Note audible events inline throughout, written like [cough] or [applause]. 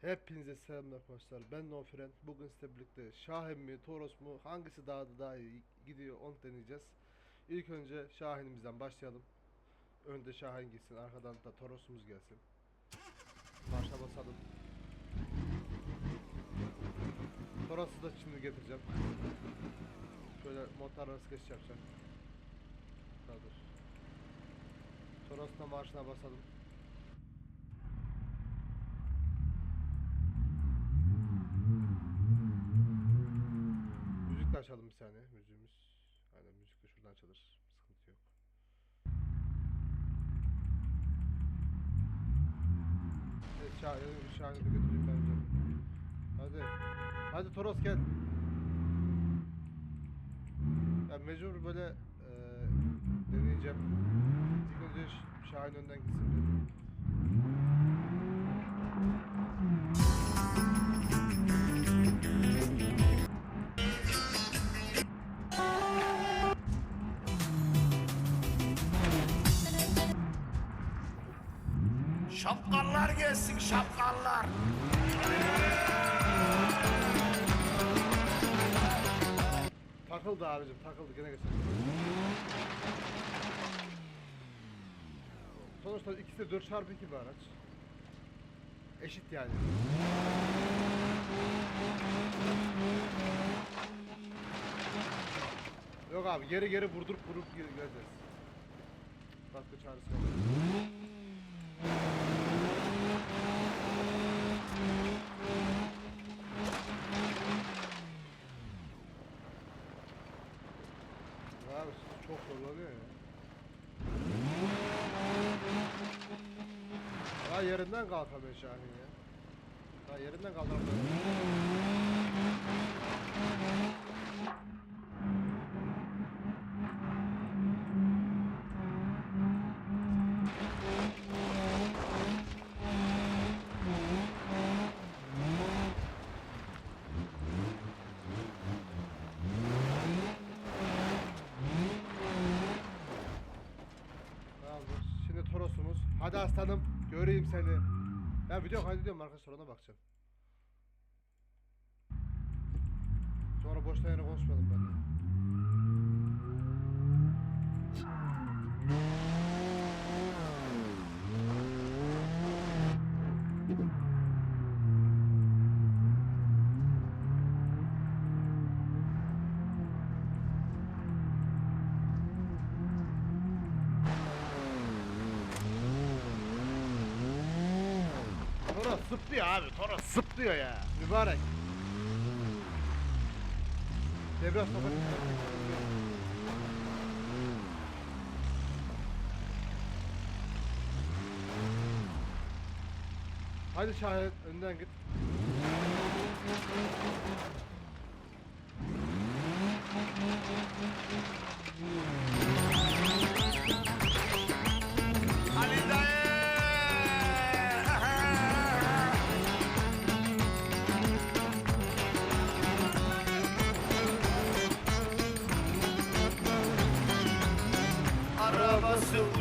Hepinize selamlar arkadaşlar. Ben No Fren. Bugün sizle birlikte Şahin mi, Toros mu, hangisi daha da daha iyi gidiyor onu deneyeceğiz. İlk önce Şahin'imizden başlayalım. Önde Şahin gitsin, arkadan da Toros'umuz gelsin. Marşa basalım. Toros'u da şimdi getireceğim. Şöyle motor arası geçiş yapacağım. Kaldır. Toros'la marşına basalım. Müzik de açalım bir saniye. Müziğimiz. Aynen müzik de şuradan açılır. Sıkıntı yok. Evet Şahin'i Şahin'i de götüreyim ben önce. Hadi. Hadi Toros gel. Ya mecbur böyle e, deneyeceğim. İlk önce Şahin önden gitsin dedim. Şapkallar gelsin şapkallar. Takıldı abicim takıldı gene geçelim. Sonuçta ikisi de 4 çarpı 2 bir araç. Eşit yani. Yok abi geri geri vurdurup vurup geri geleceğiz. Başka çaresi yok. Abi çok zorlanıyor ya. Daha yerinden kalkamıyor Şahin ya. Daha yerinden kalkamıyor. Tamamdır. Şimdi Toros'umuz. Hadi aslanım. Göreyim seni. Ben video kaydediyorum arkadaşlar ona bakacağım. Sonra boştan yere konuşmayalım ben de. Toros zıplıyor abi. Toros zıplıyor ya. Mübarek. Devre sokak. Hadi Şahin önden git.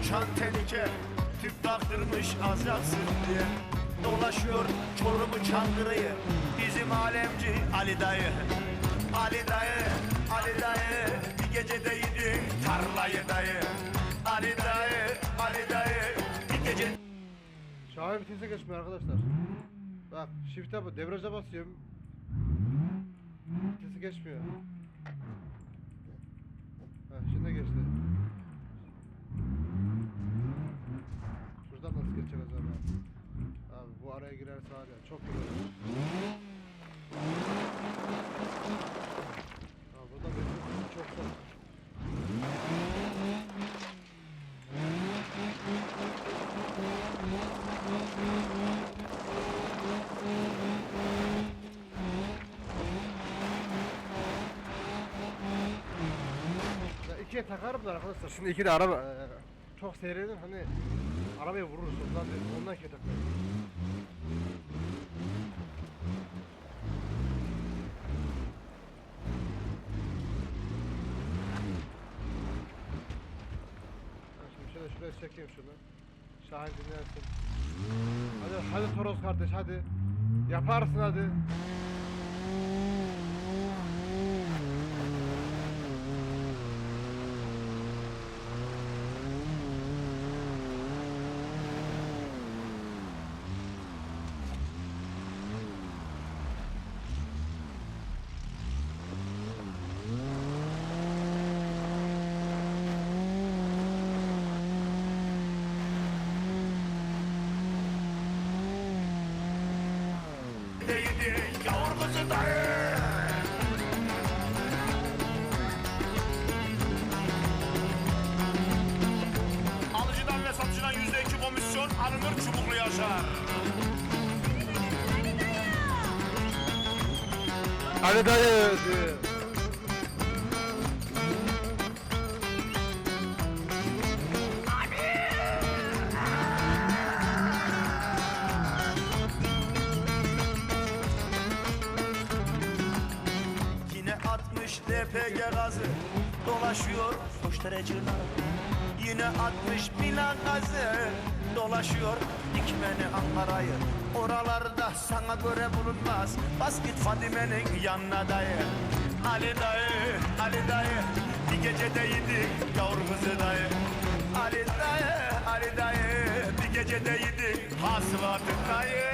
Uçan tehlike Tüp taktırmış az yaksın diye Dolaşıyor Çorum'u Çankırı'yı Bizim alemci Ali dayı Ali dayı Ali dayı Bir gecede yedi tarlayı dayı Ali dayı Ali dayı Bir gece Şahin vitese geçmiyor arkadaşlar. Bak shift'e debriyaja basıyorum. Vitesi geçmiyor. Heh, şimdi geçti. Geçecek acaba? Abi bu araya girerse var ya çok iyi olur. Ha burada benim çok zor. Ya ikiye takarım da arkadaşlar. Şimdi iki de araba e, çok seyredin hani arabaya vururuz ondan dedim. Ondan ikiye takıyorum. Ben şimdi şöyle şuraya çekeyim şunu. Şahin dinlensin. Hadi hadi Toros kardeş hadi. Yaparsın hadi. Değdi yavur kızı dayı Alıcıdan ve satıcıdan yüzde iki komisyon alınır çubuklu yaşar Hadi dayı. LPG gazı dolaşıyor. Derecina Yine 60 Milan gazı dolaşıyor. Dikmeni Ankara'yı Oralarda sana göre bulunmaz. Bas git Fadime'nin yanına dayı. Ali dayı, Ali dayı. Bir gecede yedik yavru kızı dayı. Ali dayı, Ali dayı. Bir gecede yedik hasılatı dayı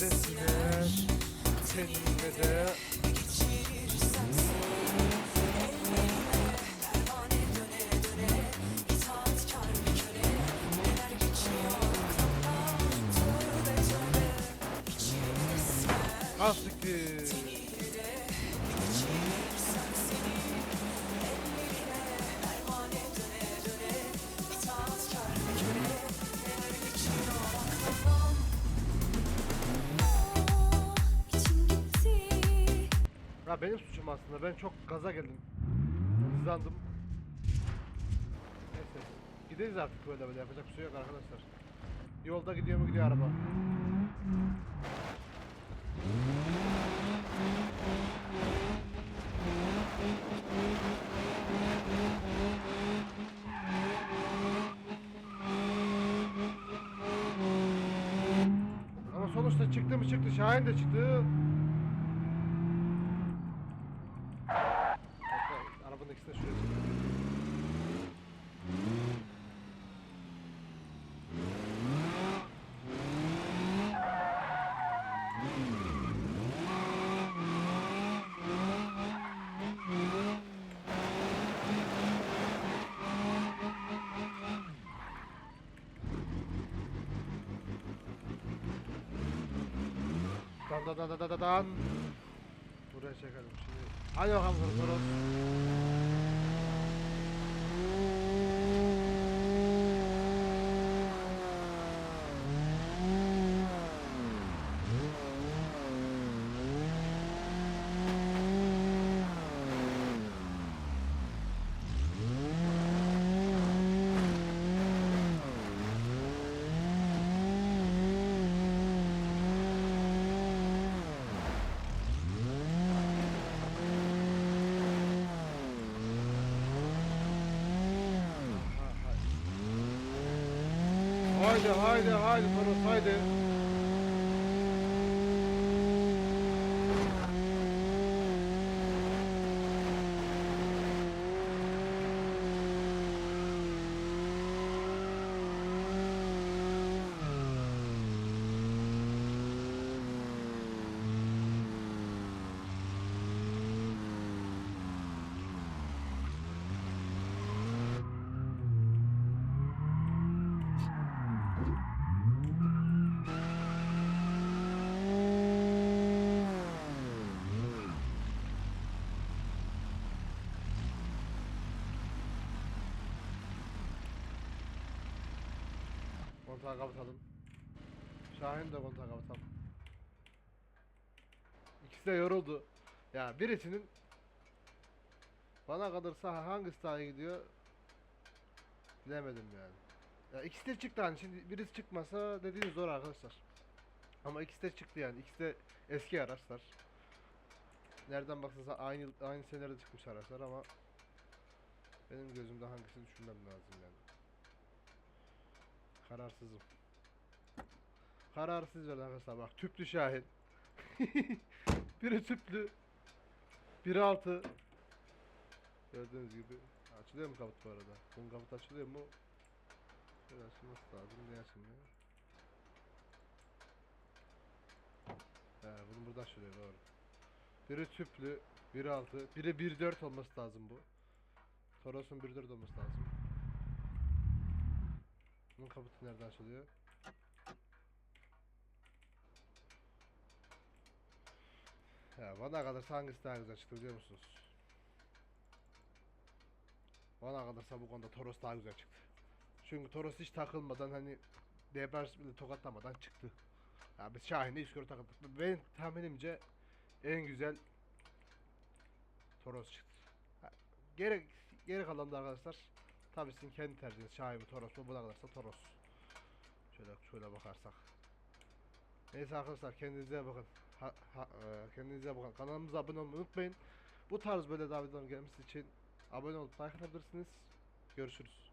de siner Seninle de Benim suçum aslında. Ben çok gaza geldim. Hızlandım. Neyse. Gideriz artık böyle böyle. Yapacak bir şey yok arkadaşlar. Yolda gidiyor mu gidiyor araba. Ama sonuçta çıktı mı çıktı. Şahin de çıktı. Şuraya çekelim. Dan dan dan dan dan dan. Buraya çekelim şimdi. Hadi bakalım Toros. Uh... haydi haydi haydi Toros haydi. Kontağı kapatalım. Şahin de kontağı kapatalım. İkisi de yoruldu. Ya birisinin bana kalırsa hangisi daha iyi gidiyor bilemedim yani. Ya ikisi de çıktı hani şimdi birisi çıkmasa dediğiniz zor arkadaşlar. Ama ikisi de çıktı yani. İkisi de eski araçlar. Nereden baksanız aynı aynı senelerde çıkmış araçlar ama benim gözümde hangisi düşünmem lazım yani. Kararsızım. Kararsız ver arkadaşlar bak tüplü Şahin. [laughs] biri tüplü. Biri altı. Gördüğünüz gibi. Açılıyor mu kaput bu arada? Bunun kaput açılıyor mu? Şöyle açılması lazım. Niye açılmıyor? He bunu burada açılıyor doğru. Biri tüplü, biri altı, biri 1.4 olması lazım bu. Toros'un 1.4 olması lazım. Bunun kaputu nereden açılıyor? Ya bana kalırsa hangisi daha güzel çıktı biliyor musunuz? Bana kalırsa bu konuda Toros daha güzel çıktı. Çünkü Toros hiç takılmadan hani debriyaj bile tokatlamadan çıktı. Ya biz Şahin'de üst kere takıldık. Benim tahminimce en güzel Toros çıktı. Geri, geri kalan da arkadaşlar tabii sizin kendi tercihiniz Şahin mi Toros mu buna kalırsa Toros. Şöyle şöyle bakarsak. Neyse arkadaşlar kendinize bakın. Ha, ha, e, kendinize bakın. Kanalımıza abone olmayı unutmayın. Bu tarz böyle videoların gelmesi için abone olup like atabilirsiniz. Görüşürüz.